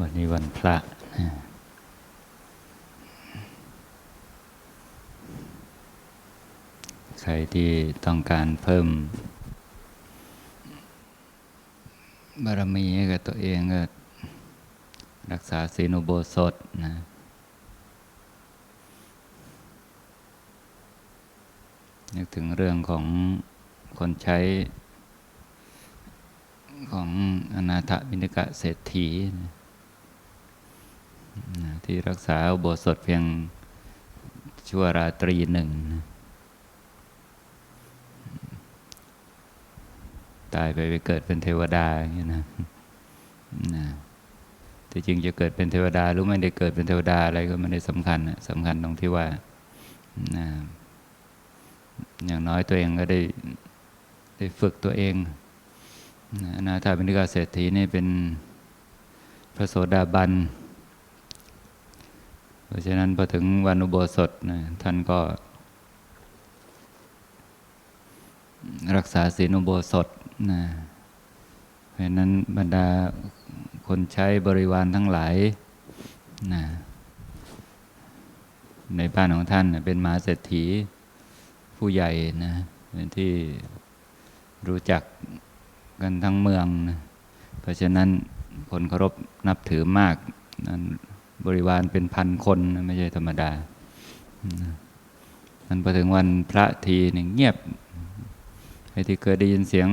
วันนี้วันพระนะใครที่ต้องการเพิ่ม บารมีให้กับตัวเองก็รักษาศีลอุโบสถนะนึกถึงเรื่องของคนใช้ ของอนาถบิณฑกะเศรษฐี ที่รักษาโบสถเพียงชั่วราตรีหนึ่ง ตายไปไปเกิดเป็นเทวดาอย่างนี้นะนะที่จริงจะเกิดเป็นเทวดาหรือไม่ได้เกิดเป็นเทวดาอะไรก็ไม่ได้สำคัญนะสำคัญตรงที่ว่านะอย่างน้อยตัวเองก็ได้ได้ฝึกตัวเอง อนาถาบิณฑกาเศรษฐีนี่เป็นพระโสดาบัน เพราะฉะนั้นพอถึงวันอุโบสถนะท่านก็ รักษาศีลอุโบสถนะเพราะฉะนั้นบรรดาคนใช้บริวารทั้งหลายนะในบ้านของท่านเป็นมหาเศรษฐีผู้ใหญ่นะเป็นที่รู้จัก กันทั้งเมืองนะเพราะฉะนั้นคนเคารพนับถือมากนั้นบริวารเป็นพันคนนะไม่ใช่ธรรมดานะมันพอถึงวันพระทีหนึ่งเงียบใครที่เคยได้ยินเสียง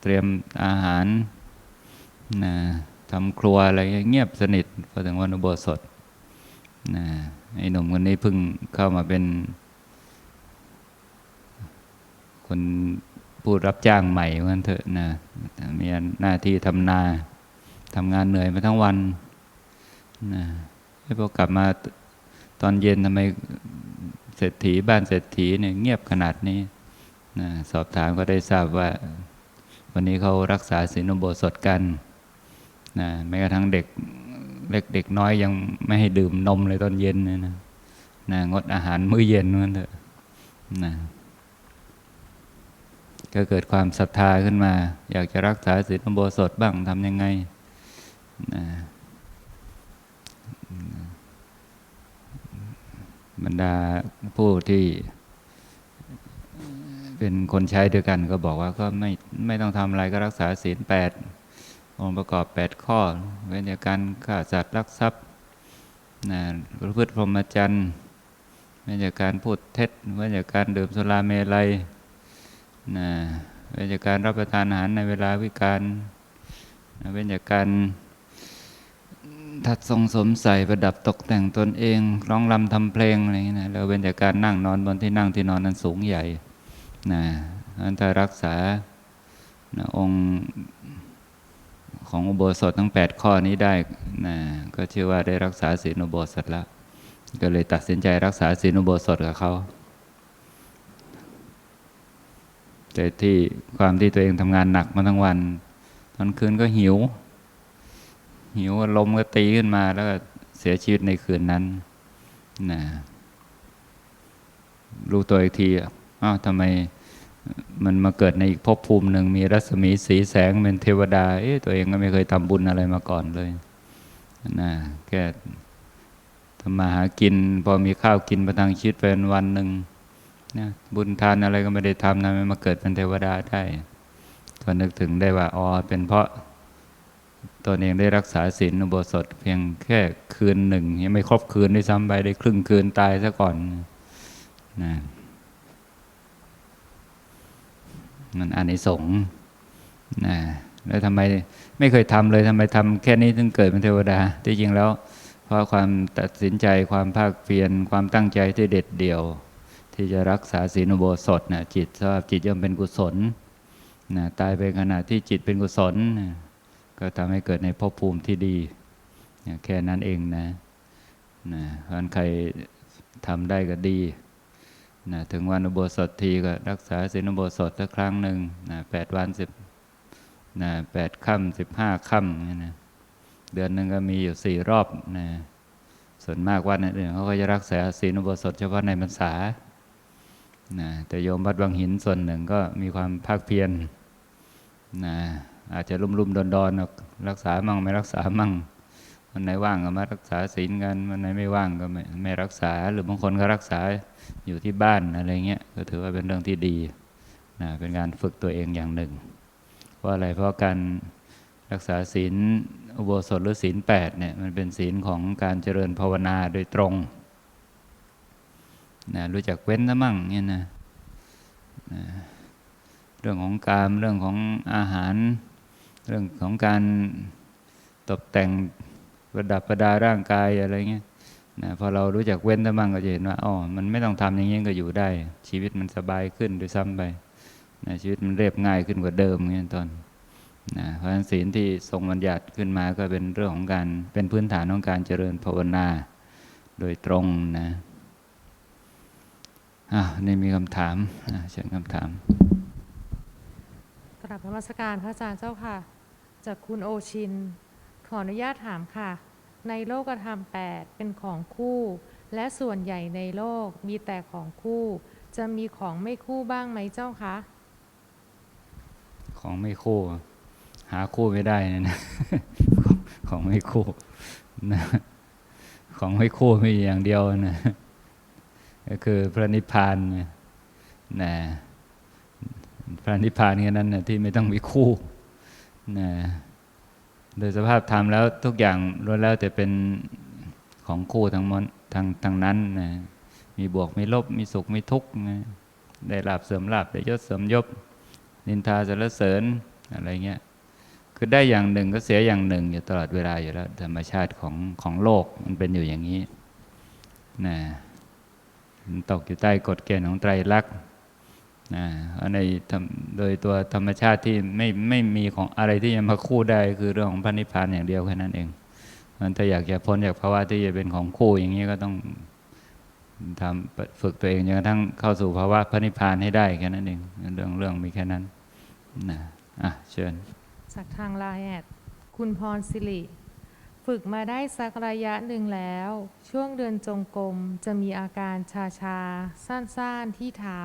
เตรียมอาหารนะทำครัวอะไรเงียบสนิทพอถึงวันอุโบสถนะไอ้หนุ่มคนนี้เพิ่งเข้ามาเป็นคน ผู้รับจ้างใหม่ว่างั้นเถอะนะมีหน้าที่ทำนาทำงานเหนื่อยมาทั้งวันนะให้พอกลับมาตอนเย็นทำไมเศรษฐีบ้านเศรษฐีเนี่ยเงียบขนาดนี้นะสอบถามก็ได้ทราบว่า วันนี้เขารักษาศีลอุโบสถกันนะแม้กระทั่งเด็กเล็กเด็กน้อยยังไม่ให้ดื่มนมเลยตอนเย็นนะนะงดอาหารมื้อเย็นนั่นเถอะนะ ก็เกิดความศรัทธาขึ้นมา อยากจะรักษาศีลอุโบสถบ้างทำยังไงนะบรรดาผู้ที่เป็นคนใช้ด้วยกันก็บอกว่าก็ไม่ไม่ต้องทำอะไรก็รักษาศีลแปดองค์ประกอบแปดข้อ เว้นจากการฆ่าสัตว์ลักทรัพย์นะประพฤติพรหมจรรย์เว้นจากการพูดเท็จเว้นจากการดื่มสุราเมลัย นะเว้นจากการรับประทานอาหารในเวลาวิการนะเว้นจากการทัดทรงสมใส่ประดับตกแต่งตนเองร้องรำทำเพลงอะไรอย่างนี้นะแล้วเว้นจากการนั่งนอนบนที่นั่งที่นอนนั้นสูงใหญ่นะอันถ้ารักษานะองค์ของอุโบสถทั้ง 8 ข้อนี้ได้นะก็ชื่อว่าได้รักษาศีลอุโบสถแล้วก็เลยตัดสินใจรักษาศีลอุโบสถกับเขา แต่ที่ความที่ตัวเองทำงานหนักมาทั้งวัน ตอนคืนก็หิว หิวลมก็ตีขึ้นมาแล้วก็เสียชีวิตในคืนนั้นนะรู้ตัวอีกทีอ้าวทำไมมันมาเกิดในอีกภพภูมิหนึ่งมีรัศมีสีแสงเป็นเทวดา เอ๊ะตัวเองก็ไม่เคยทำบุญอะไรมาก่อนเลยนะแค่ทำมาหากิน พอมีข้าวกินประทังชีวิตเป็นวันหนึ่ง นะบุญทานอะไรก็ไม่ได้ทำนะไม่มาเกิดเป็นเทวดาได้ก็นึกถึงได้ว่าอ๋อเป็นเพราะตัวเองได้รักษาศีลอุโบสถ เพียงแค่คืนหนึ่งยังไม่ครบคืนด้วยซ้ำไปได้ครึ่งคืนตายซะก่อนนะมันอานิสงส์นะแล้วทำไมไม่เคยทำเลยทำไมทำแค่นี้ถึงเกิดเป็นเทวดาที่จริงแล้ว เพราะความตัดสินใจความภาคเพียรความตั้งใจที่เด็ดเดี่ยว ที่จะรักษาศีลอุโบสถนะจิตสภาพจิตย่อมเป็นกุศลนะตายไปขณะที่จิตเป็นกุศลนะก็ทำให้เกิดในภพภูมิที่ดีนะแค่นั้นเองนะนะเพราะใครทำได้ก็ดีนะถึงวันอุโบสถทีก็รักษาศีลอุโบสถสักครั้งหนึ่งนะแปดวันสิบนะแปดค่ำสิบห้าค่ำนะเดือนหนึ่งก็มีอยู่สี่รอบนะส่วนมากวันอื่นเขาก็จะรักษาศีลอุโบสถเฉพาะในพรรษา นะแต่โยมวัดบางหินส่วนหนึ่งก็มีความภาคเพียรนะอาจจะลุ่มๆดอนๆรักษามั่งไม่รักษามั่งวันไหนว่างก็มารักษาศีลกันวันไหนไม่ว่างก็ไม่ไม่รักษา หรือบางคนก็รักษาอยู่ที่บ้านอะไรเงี้ยก็ถือว่าเป็นเรื่องที่ดีนะเป็นการฝึกตัวเองอย่างหนึ่ง เพราะอะไรเพราะการรักษาศีลอุโบสถหรือศีลแปดเนี่ยมันเป็นศีลของการเจริญภาวนาโดยตรง นะรู้จักเว้นซะมั่งเนี่ยนะนะเรื่องของการเรื่องของอาหาร เรื่องของการตกแต่งประดับประดาร่างกายอะไรเงี้ยนะพอเรารู้จักเว้นซะมั่งก็จะเห็นว่าอ๋อมันไม่ต้องทำอย่างนี้ก็อยู่ได้ ชีวิตมันสบายขึ้นด้วยซ้ำไปนะชีวิตมันเรียบง่ายขึ้นกว่าเดิมเงี้ยตอนนะเพราะฉะนั้นศีลที่ทรงบัญญัติขึ้นมาก็เป็นเรื่องของการเป็นพื้นฐานของการเจริญภาวนา โดยตรงนะ อะนี่มีคำถามอะเชิญคำถามกราบนมัสการพระอาจารย์เจ้าค่ะ จากคุณโอชิน ขออนุญาตถามค่ะ ในโลกธรรมแปดเป็นของคู่ และส่วนใหญ่ในโลกมีแต่ของคู่ จะมีของไม่คู่บ้างไหมเจ้าคะ ของไม่คู่ หาคู่ไม่ได้นะนะของของไม่คู่นะของไม่คู่มีอย่างเดียวนะ ก็คือพระนิพพานนะพระนิพพานแค่นั้นนะที่ไม่ต้องมีคู่นะโดยสภาพธรรมแล้วทุกอย่างล้วนแล้วแต่เป็นของคู่ทั้งมดทั้งทั้งนั้นนะมีบวกมีลบมีสุขมีทุกข์นะได้ลาบเสริมลาบได้ยศเสริมยศนินทาสรรเสริญอะไรเงี้ยคือได้อย่างหนึ่งก็เสียอย่างหนึ่งอยู่ตลอดเวลาอยู่แล้วธรรมชาติของของโลกมันเป็นอยู่อย่างนี้นะ ตกอยู่ใต้กฎเกณฑ์ของไตรลักษณ์นะเพในโดยตัวธรรมชาติที่ไม่ไม่มีของอะไรที่จะมาคู่ได้คือเรื่องของพระนิพพานอย่างเดียวแค่นั้นเองมันถ้าอยากจะพ้นจากภาวะที่จะเป็นของคู่อย่างนี้ก็ต้องทำฝึกตัวเองจนกระทั่งเข้าสู่ภาวะพระนิพพานให้ได้แค่นั้นเองเรื่องเรื่องมีแค่นั้นนะอะเชิญจากทางไลน์แอดคุณพรสิริ ฝึกมาได้สักระยะหนึ่งแล้ว ช่วงเดินจงกรมจะมีอาการชาชาสั้นๆที่เท้า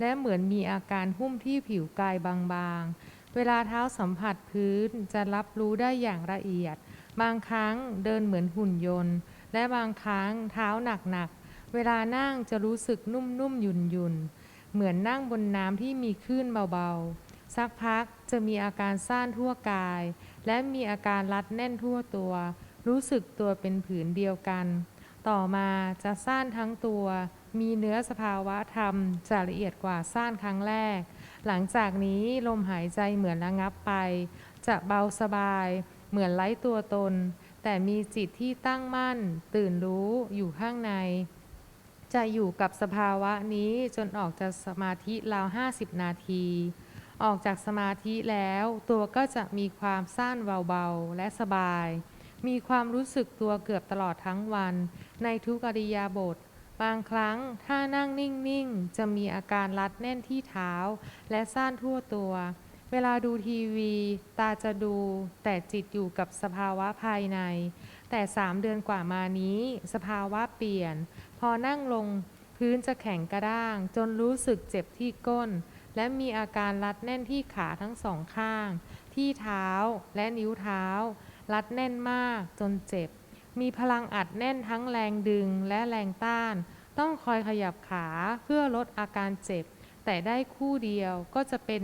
และเหมือนมีอาการหุ้มที่ผิวกายบางๆ เวลาเท้าสัมผัสพื้นจะรับรู้ได้อย่างละเอียด บางครั้งเดินเหมือนหุ่นยนต์ และบางครั้งเท้าหนักๆ เวลานั่งจะรู้สึกนุ่มๆหยุ่นๆ เหมือนนั่งบนน้ำที่มีคลื่นเบาๆ สักพักจะมีอาการซ่านทั่วกาย และมีอาการรัดแน่นทั่วตัว รู้สึกตัวเป็นผืนเดียวกัน ต่อมาจะซ่านทั้งตัว มีเนื้อสภาวะธรรมจะละเอียดกว่าซ่านครั้งแรก หลังจากนี้ลมหายใจเหมือนระงับไป จะเบาสบายเหมือนไร้ตัวตน แต่มีจิตที่ตั้งมั่น ตื่นรู้อยู่ข้างใน จะอยู่กับสภาวะนี้จนออกจากสมาธิราว 50 นาที ออกจากสมาธิแล้ว ตัวก็จะมีความซ่านเบาๆ และสบาย มีความรู้สึกตัวเกือบตลอดทั้งวัน ในทุกอริยาบท บางครั้งถ้านั่งนิ่งๆ จะมีอาการรัดแน่นที่เท้า และซ่านทั่วตัว เวลาดูทีวี ตาจะดู แต่จิตอยู่กับสภาวะภายใน แต่สามเดือนกว่ามานี้ สภาวะเปลี่ยน พอนั่งลงพื้นจะแข็งกระด้าง จนรู้สึกเจ็บที่ก้น และมีอาการรัดแน่นที่ขาทั้งสองข้าง ที่เท้าและนิ้วเท้า รัดแน่นมากจนเจ็บ มีพลังอัดแน่นทั้งแรงดึงและแรงต้าน ต้องคอยขยับขาเพื่อลดอาการเจ็บ แต่ได้คู่เดียวก็จะเป็น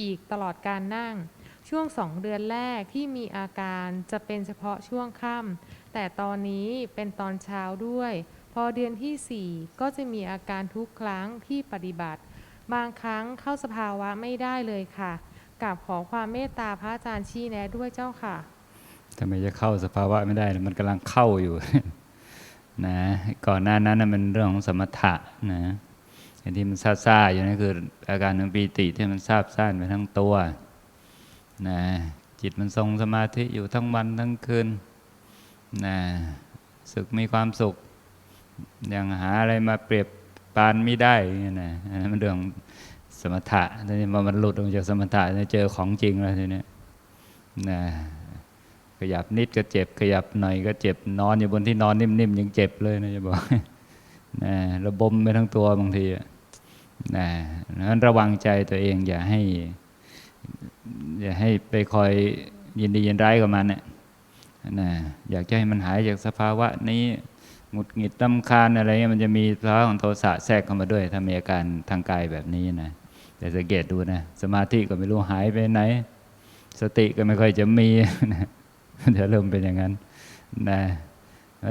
อีกตลอดการนั่ง ช่วงสองเดือนแรกที่มีอาการจะเป็นเฉพาะช่วงค่ำแต่ตอนนี้เป็นตอนเช้าด้วย พอเดือนที่ 4 ก็จะมีอาการทุกครั้งที่ปฏิบัติ บางครั้งเข้าสภาวะไม่ได้เลยค่ะกับขอความเมตตาพระอาจารย์ชี้แนะด้วยเจ้าค่ะทำไมจะเข้าสภาวะไม่ได้ล่ะมันกำลังเข้าอยู่ นะก่อนหน้านั้นนะมันเรื่องของสมถะนะไอ้ที่มันซาๆอยู่นั่นคืออาการของปีติที่มันซาบซ่านไปทั้งตัวนะจิตมันทรงสมาธิอยู่ทั้งวันทั้งคืนนะสึกมีความสุขยังหาอะไรมาเปรียบ ปานไม่ได้อย่างเงี้ยนะอันนั้นมันเรื่องสมถะทีนี้พอมันหลุดออกจากสมถะเนี่ยเจอของจริงแล้วทีนี้นะขยับนิดก็เจ็บ ขยับหน่อยก็เจ็บนอนอยู่บนที่นอนนิ่มๆยังเจ็บเลยนะจะบอกนะระบมไปทั้งตัวบางทีอะนะนั้นระวังใจตัวเอง อย่าให้ อย่าให้ไปคอยยินดียินร้ายกับมันเนี่ยนะอยากจะให้มันหายจากสภาวะนี้ หงุดหงิดตำคาญอะไรเงี้ยมันจะมีภาวะของโทสะแทรกเข้ามาด้วยถ้ามีอาการทางกายแบบนี้นะแต่สังเกตดูนะสมาธิก็ไม่รู้หายไปไหน สติก็ไม่ค่อยจะมีนะจะเริ่มเป็นอย่างนั้นนะ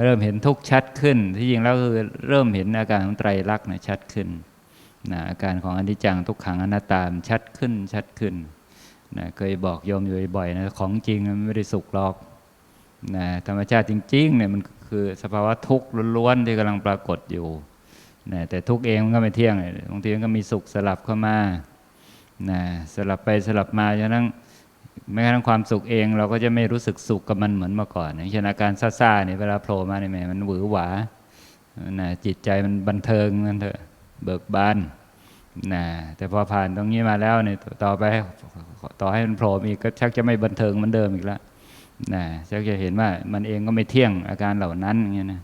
เริ่มเห็นทุกชัดขึ้น ที่จริงแล้วคือเริ่มเห็นอาการของไตรลักษณ์นะชัดขึ้นนะอาการของอนิจจังทุกขังอนัตตามชัดขึ้นชัดขึ้นนะเคยบอกโยมอยู่บ่อยนะของจริงมันไม่ได้สุขหรอกนะธรรมชาติจริงๆเนี่ยมัน คือสภาวะทุกข์ล้วนๆที่กำลังปรากฏอยู่นะแต่ทุกข์เองมันก็ไม่เที่ยงบางทีมันก็มีสุขสลับเข้ามานะสลับไปสลับมาจนทั้งแม้กระทั่งความสุขเองเราก็จะไม่รู้สึกสุขกับมันเหมือนเมื่อก่อนอย่างเช่นอาการซ่าๆเนี่ยเวลาโผล่มาเนี่ยแหมมันหวือหวานะจิตใจมันบันเทิงนั่นเถอะเบิกบานนะแต่พอผ่านตรงนี้มาแล้วเนี่ยต่อไปต่อให้มันโผล่อีกก็ชักจะไม่บันเทิงเหมือนเดิมอีกแล้ว นะชักจะเห็นว่ามันเองก็ไม่เที่ยงอาการเหล่านั้นอย่างเงี้ยนะ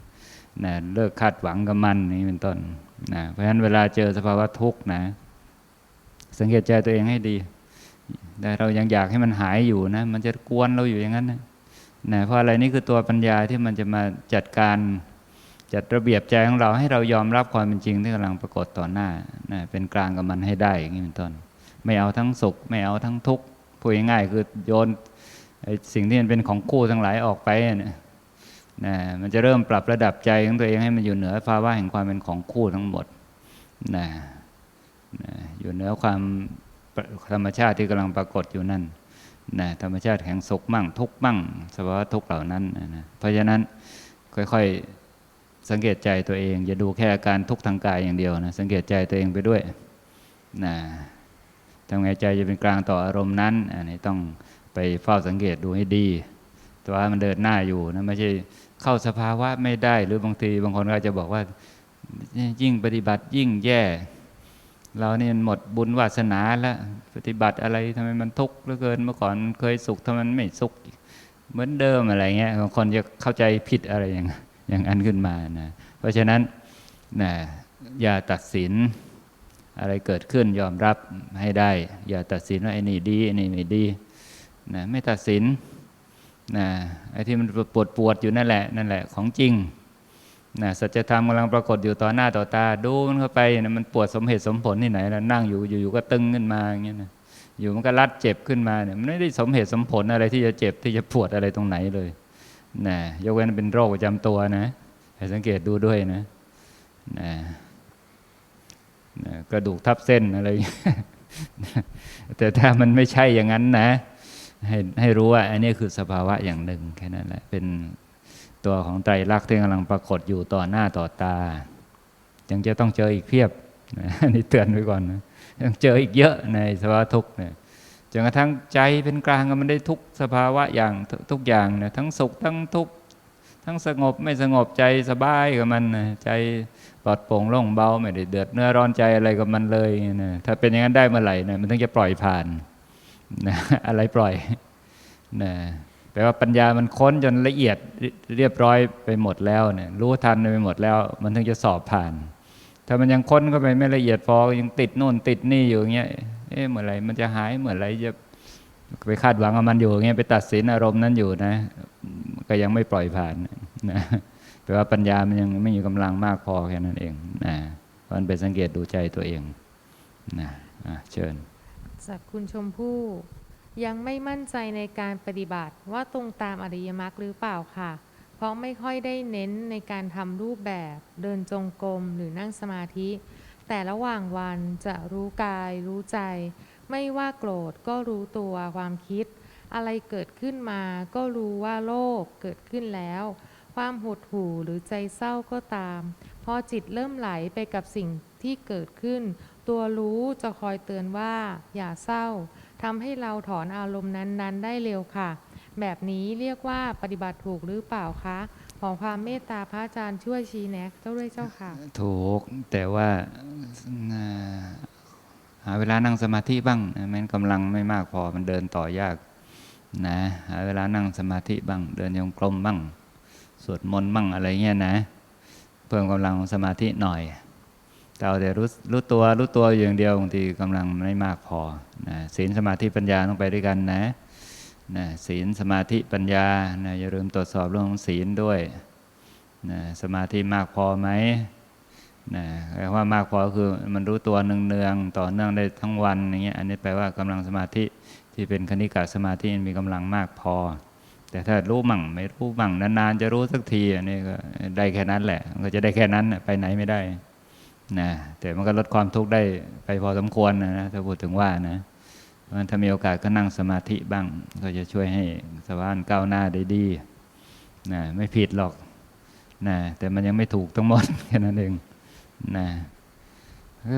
นะเลิกคาดหวังกับมันนี้เป็นต้นนะเพราะฉะนั้นเวลาเจอสภาวะทุกข์นะ สังเกตใจตัวเองให้ดีแต่เรายังอยากให้มันหายอยู่นะ มันจะกวนเราอยู่อย่างนั้นนะนะเพราะอะไรนี่คือตัวปัญญาที่มันจะมาจัดการจัดระเบียบใจของเราให้เรายอมรับความเป็นจริงที่กำลังปรากฏต่อหน้านะเป็นกลางกับมันให้ได้อย่างนี้เป็นต้น ไม่เอาทั้งสุข ไม่เอาทั้งทุกข์พูดง่ายๆคือโยน สิ่งที่มันเป็นของคู่ทั้งหลายออกไปนะนะมันจะเริ่มปรับระดับใจของตัวเองให้มันอยู่เหนือภาวะแห่งความเป็นของคู่ทั้งหมดนะนะอยู่เหนือความธรรมชาติที่กำลังปรากฏอยู่นั่นนะธรรมชาติแห่งสุขมั่ง ทุกมั่งสภาวะทุกเหล่านั้นนะนะเพราะฉะนั้นค่อยๆสังเกตใจตัวเอง อย่าดูแค่อาการทุกข์ทางกายอย่างเดียวนะสังเกตใจตัวเองไปด้วยนะทำไงใจจะเป็นกลางต่ออารมณ์นั้นอันนี้ต้อง ไปเฝ้าสังเกตดูให้ดี แต่ว่ามันเดินหน้าอยู่นะไม่ใช่เข้าสภาวะไม่ได้หรือบางทีบางคนก็จจะบอกว่ายิ่งปฏิบัติยิ่งแย่ เรานี่มันหมดบุญวาสนาแล้วปฏิบัติอะไรทำไมมันทุกข์เหลือเกินเมื่อก่อนเคยสุขทำไมมันไม่สุข เหมือนเดิมอะไรเงี้ยบางคนจะเข้าใจผิดอะไรอย่างอย่างอันขึ้นมานะเพราะฉะนั้นนะอย่าตัดสินอะไรเกิดขึ้นยอมรับให้ได้ อย่าตัดสินว่าไอ้นี่ดีไอ้นี่ไม่ดี นะไม่ตัดสินนะไอ้ที่มันปวดปวดอยู่นั่นแหละนั่นแหละของจริงนะสัจธรรมกำลังปรากฏอยู่ต่อหน้าต่อตา ดูมันเข้าไปนะมันปวดสมเหตุสมผลที่ไหนแล้วนั่งอยู่อยู่ก็ตึงขึ้นมาอย่างเงี้ยนะอยู่มันก็รัดเจ็บขึ้นมาเนี่ยมันไม่ได้สมเหตุสมผลอะไรที่จะเจ็บที่จะปวดอะไรตรงไหนเลยนะยกเว้นเป็นโรคประจำตัวนะให้สังเกตดูด้วยนะนะนะกระดูกทับเส้นอะไร แต่ถ้ามันไม่ใช่อย่างนั้นนะ ให้ให้รู้ว่าอันนี้คือสภาวะอย่างหนึ่งแค่นั้นแหละ เป็นตัวของไตรลักษณ์ที่กำลังปรากฏอยู่ต่อหน้าต่อตา ยังจะต้องเจออีกเพียบนะอันนี้เตือนไว้ก่อนนะยังเจออีกเยอะในสภาวะทุกข์เนี่ยจนกระทั่งใจเป็นกลางมันได้ทุกสภาวะอย่างทุกอย่างนะทั้งสุขทั้งทุกข์ทั้งสงบไม่สงบใจสบายกับมันนะใจปลอดโปร่งโล่งเบาไม่ได้เดือดเนื้อร้อนใจอะไรกับมันเลยนะถ้าเป็นอย่างนั้นได้เมื่อไหร่นะมันถึงจะปล่อยผ่าน นะอะไรปล่อยนะแปลว่าปัญญามันค้นจนละเอียดเรียบร้อยไปหมดแล้วเนี่ยรู้ทันไปหมดแล้ว มันถึงจะสอบผ่าน ถ้ามันยังค้นเข้าไปไม่ละเอียดพอยังติดโน่นติดนี่อยู่อย่างเงี้ยเอ๊ะเมื่อไรมันจะหายเมื่อไรจะไปคาดหวังกับมันอยู่อย่างเงี้ยไปตัดสินอารมณ์นั้นอยู่นะ ก็ยังไม่ปล่อยผ่านนะแปลว่าปัญญามันยังไม่มีกำลังมากพอแค่นั้นเองนะมันไปสังเกตดูใจตัวเองนะะเชิญ จากคุณชมพู่ ยังไม่มั่นใจในการปฏิบัติว่าตรงตามอริยมรรคหรือเปล่าค่ะ เพราะไม่ค่อยได้เน้นในการทำรูปแบบเดินจงกรมหรือนั่งสมาธิ แต่ระหว่างวันจะรู้กาย รู้ใจ ไม่ว่าโกรธก็รู้ตัวความคิด อะไรเกิดขึ้นมาก็รู้ว่าโลภเกิดขึ้นแล้ว ความหดหู่หรือใจเศร้าก็ตาม พอจิตเริ่มไหลไปกับสิ่งที่เกิดขึ้น ตัวรู้จะคอยเตือนว่า อย่าเศร้าทำให้เราถอนอารมณ์นั้นๆ ได้เร็วค่ะ แบบนี้เรียกว่าปฏิบัติถูกหรือเปล่าคะ ขอความเมตตาพระอาจารย์ช่วยชี้แนะเจ้าด้วยเจ้าค่ะ ถูกแต่ว่าหาเวลานั่งสมาธิบ้างนะมันกำลังไม่มากพอมันเดินต่อยากนะหาเวลานั่งสมาธิบ้าง เดินโยงกลมบ้าง สวดมนต์บ้างอะไรเงี้ยนะ เพิ่มกำลังสมาธิหน่อย เอาแต่รู้รู้ตัวรู้ตัวอย่างเดียวบางทีกำลังไม่มากพอนะศีลสมาธิปัญญาต้องไปด้วยกันนะนะศีลสมาธิปัญญานะอย่าลืมตรวจสอบเรื่องของศีลด้วยนะสมาธิมากพอไหมนะแปลว่ามากพอคือมันรู้ตัวเนืองๆต่อเนื่องได้ทั้งวันอย่างเงี้ยอันนี้แปลว่ากำลังสมาธิที่เป็นคณิกาสมาธิมีกำลังมากพอ แต่ถ้ารู้มั่งไม่รู้มั่งนานๆจะรู้สักทีอันนี้ก็ได้แค่นั้นแหละก็จะได้แค่นั้นไปไหนไม่ได้ นะแต่มันก็ลดความทุกข์ได้ไปพอสมควรนะนะถ้าพูดถึงว่านะเพราะฉะนั้นถ้ามีโอกาสก็นั่งสมาธิบ้าง ก็จะช่วยให้สวานก้าวหน้าได้ดีนะไม่ผิดหรอกนะแต่มันยังไม่ถูกทั้งหมดแค่นั้นเองนะ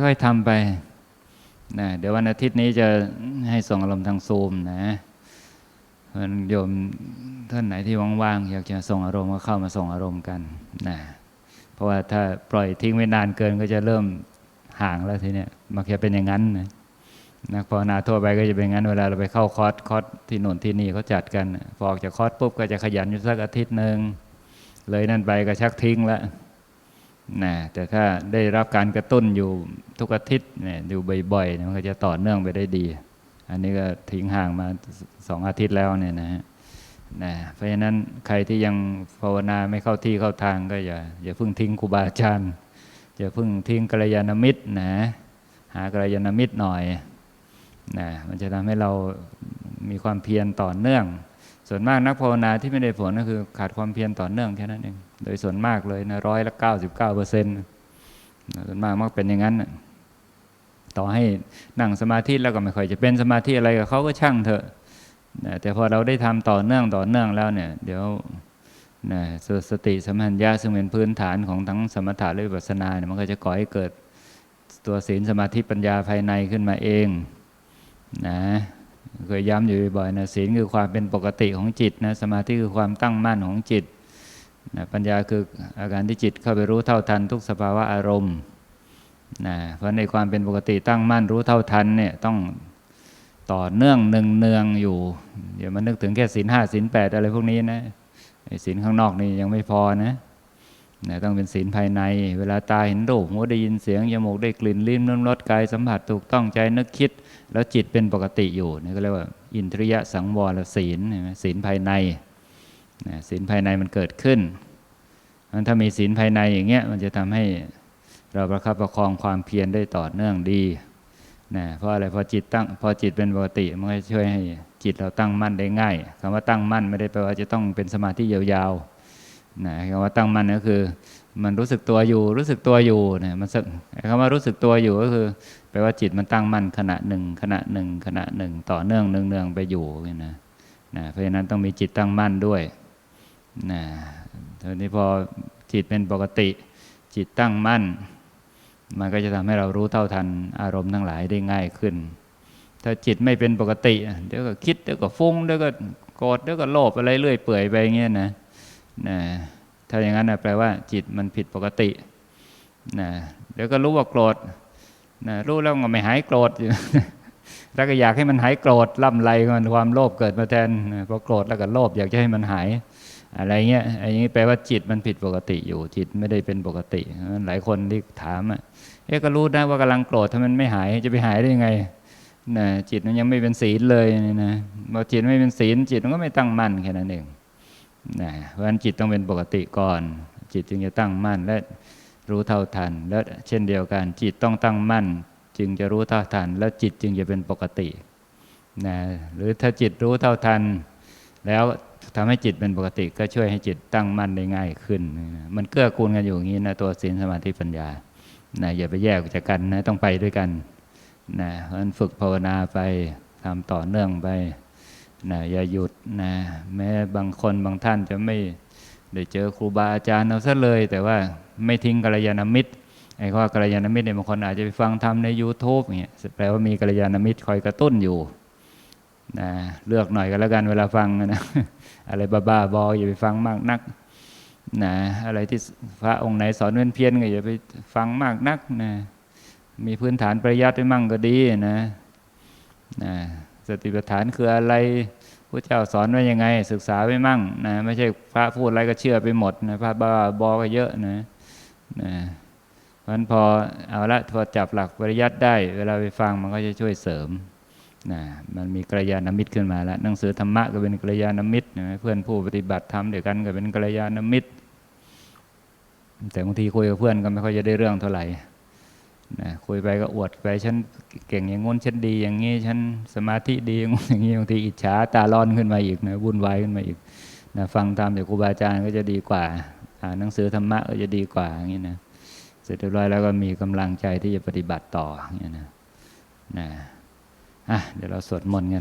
ค่อยๆทำไปนะเดี๋ยววันอาทิตย์นี้จะให้ส่งอารมณ์ทางซูมนะเพราะฉะนั้นโยมท่านไหนที่ว่างๆอยากจะส่งอารมณ์ก็เข้ามาส่งอารมณ์กันนะ เพราะว่าถ้าปล่อยทิ้งไว้นานเกินก็จะเริ่มห่างแล้วทีเนี้ยมักจะเป็นอย่างนั้นนะนักภาวนาทั่วไปก็จะเป็นงั้นเวลาเราไปเข้าคอร์สคอร์สที่โน่นที่นี่เขาจัดกันพอออกจากคอร์สปุ๊บก็จะขยันอยู่สักอาทิตย์หนึ่งเลยนั่นไปก็ชักทิ้งล้วนะแต่ถ้าได้รับการกระตุ้นอยู่ทุกอาทิตย์เนี่ยอยู่บ่อยๆมันก็จะต่อเนื่องไปได้ดี อันนี้ก็ทิ้งห่างมาสองอาทิตย์แล้วเนี่ยนะฮะ นะเพราะฉะนั้นใครที่ยังภาวนาไม่เข้าที่เข้าทางก็อย่าอย่าเพิ่งทิ้งครูบาอาจารย์อย่าเพิ่งทิ้งกัลยาณมิตรนะหากัลยาณมิตรหน่อยนะมันจะทำให้เรามีความเพียรต่อเนื่อง ส่วนมากนักภาวนาที่ไม่ได้ผลก็คือขาดความเพียรต่อเนื่องแค่นั้นเองโดยส่วนมากเลยนะร้อยละเก้าสิบเก้าเปอร์เซ็นต์ส่วนมากมักเป็นอย่างนั้นต่อให้นั่งสมาธิแล้วก็ไม่ค่อยจะเป็นสมาธิอะไรกับเขาก็ช่างเถอะ นะแต่พอเราได้ทำต่อเนื่องต่อเนื่องแล้วเนี่ย เดี๋ยวนะสสติสัมผัญญาซึ่งเป็นพื้นฐานของทั้งสมถะและวิปัสสนาเนี่ยมันก็จะก่อให้เกิดตัวศีลสมาธิปัญญาภายในขึ้นมาเองนะเคยย้ำอยู่บ่อยๆนะศีลคือความเป็นปกติของจิตนะสมาธิคือความตั้งมั่นของจิตนะปัญญาคืออาการที่จิตเข้าไปรู้เท่าทันทุกสภาวะอารมณ์นะเพราะในความเป็นปกติตั้งมั่นรู้เท่าทันเนี่ยต้อง ต่อเนื่องเนืองเนืองอยู่เดี๋ยวมันนึกถึงแค่ศีลห้าศีลแปดอะไรพวกนี้นะศีลข้างนอกนี่ยังไม่พอนะนะต้องเป็นศีลภายใน เวลาตาเห็นรูปหูได้ยินเสียงจมูกได้กลิ่นลิ้มน้ำรสกายสัมผัสถูกต้องใจนึกคิด แล้วจิตเป็นปกติอยู่นี่ก็เรียกว่า อินทรียสังวรศีลเห็นไหมศีลภายในศีลภายในมันเกิดขึ้นงั้นถ้ามีศีลภายในอย่างเงี้ยมันจะทำให้เราประคับประคองความเพียรได้ต่อเนื่องดี นะเพราะอะไรพอจิตตั้งพอจิตเป็นปกติมันก็ช่วยให้จิตเราตั้งมั่นได้ง่ายคำว่าตั้งมั่นไม่ได้แปลว่าจะต้องเป็นสมาธิยาวๆนะคำว่าตั้งมั่นก็คือ มันรู้สึกตัวอยู่ รู้สึกตัวอยู่นะมันคำว่ารู้สึกตัวอยู่ก็คือ แปลว่าจิตมันตั้งมั่นขณะหนึ่ง ขณะหนึ่ง ขณะหนึ่ง ต่อเนื่องเนืองๆไปอยู่นะนะเพราะฉะนั้นต้องมีจิตตั้งมั่นด้วยนะทีนี้พอจิตเป็นปกติ จิตตั้งมั่น มันก็จะทำให้เรารู้เท่าทันอารมณ์ทั้งหลายได้ง่ายขึ้น ถ้าจิตไม่เป็นปกติ เดี๋ยวก็คิดเดี๋ยวก็ฟุ้งเดี๋ยวก็โกรธเดี๋ยวก็โลภอะไรเรื่อยเปื่อยไปอย่างเงี้ยนะนะถ้าอย่างนั้นนะแปลว่า จิตมันผิดปกตินะเดี๋ยวก็รู้ว่าโกรธนะรู้แล้วก็ไม่หายโกรธแล้วก็อยากให้มันหายโกรธล่ำไรมันความโลภเกิดมาแทนพอโกรธแล้วก็โลภอยากจะให้มันหาย อะไรเงี้ยอันนี้แปลว่าจิตมันผิดปกติอยู่จิตไม่ได้เป็นปกติหลายคนที่ถามอะเอ๊ะก็รู้นะว่ากำลังโกรธถ้ามันไม่หายจะไปหายได้ยังไงนะจิตมันยังไม่เป็นศีลเลยนี่นะพอจิตไม่เป็นศีลจิตมันก็ไม่ตั้งมั่นแค่นั้นเองนะเพราะฉะนั้นจิตต้องเป็นปกติก่อน จิตจึงจะตั้งมั่นและรู้เท่าทัน และเช่นเดียวกัน จิตต้องตั้งมั่น จึงจะรู้เท่าทัน แล้วจิตจึงจะเป็นปกตินะหรือถ้าจิตรู้เท่าทัน แล้ว ทำให้จิตเป็นปกติก็ช่วยให้จิตตั้งมั่นได้ง่ายขึ้น มันเกื้อกูลกันอยู่อย่างนี้นะตัวศีลสมาธิปัญญานะอย่าไปแยกจากกันนะต้องไปด้วยกันนะเพราะนั้นฝึกภาวนาไปทำต่อเนื่องไปนะอย่าหยุดนะแม้บางคนบางท่านจะไม่ได้เจอครูบาอาจารย์เอาซะเลย แต่ว่าไม่ทิ้งกัลยาณมิตรไอ้ข้อกัลยาณมิตรเนี่ยบางคนอาจจะไปฟังทำใน YouTube อย่างเงี้ยแปลว่ามีกัลยาณมิตรคอยกระตุ้นอยู่ นะเลือกหน่อยก็แล้วกันเวลาฟังนะอะไรบ้าๆบออย่าไปฟังมากนักนะอะไรที่พระองค์ไหนสอนเว้นเพี้ยนก็อย่าไปฟังมากนักนะมีพื้นฐานปริยัติไว้มั่งก็ดีนะนะสติปัฏฐานคืออะไรพระเจ้าสอนไว้ยังไง ศึกษาไว้มั่งนะไม่ใช่พระพูดอะไรก็เชื่อไปหมดนะพระบ้าบอก็เยอะนะนะเพราะฉะนั้นพอเอาละพอจับหลักปริยัติได้ เวลาไปฟังมันก็จะช่วยเสริม นะมันมีกัลยาณมิตรขึ้นมาแล้วหนังสือธรรมะก็เป็นกัลยาณมิตรนะเพื่อนผู้ปฏิบัติธรรมเดียวกันก็เป็นกัลยาณมิตร แต่บางทีคุยกับเพื่อนก็ไม่ค่อยจะได้เรื่องเท่าไหร่นะคุยไปก็อวดไปฉันเก่งอย่างงู้นฉันดีอย่างนี้ฉันสมาธิดีอย่างง้นอย่างนี้บางทีอิจฉาตาร้อนขึ้นมาอีกนะวุ่นวายขึ้นมาอีกนะฟังตามจากครูบาอาจารย์ก็จะดีกว่าอ่านหนังสือธรรมะก็จะดีกว่าอย่างนี้นะเสร็จเรียบร้อยแล้วก็มีกำลังใจที่จะปฏิบัติต่ออย่างนี้นะนะ อะเดี๋ยวเราสวดมนต์กัน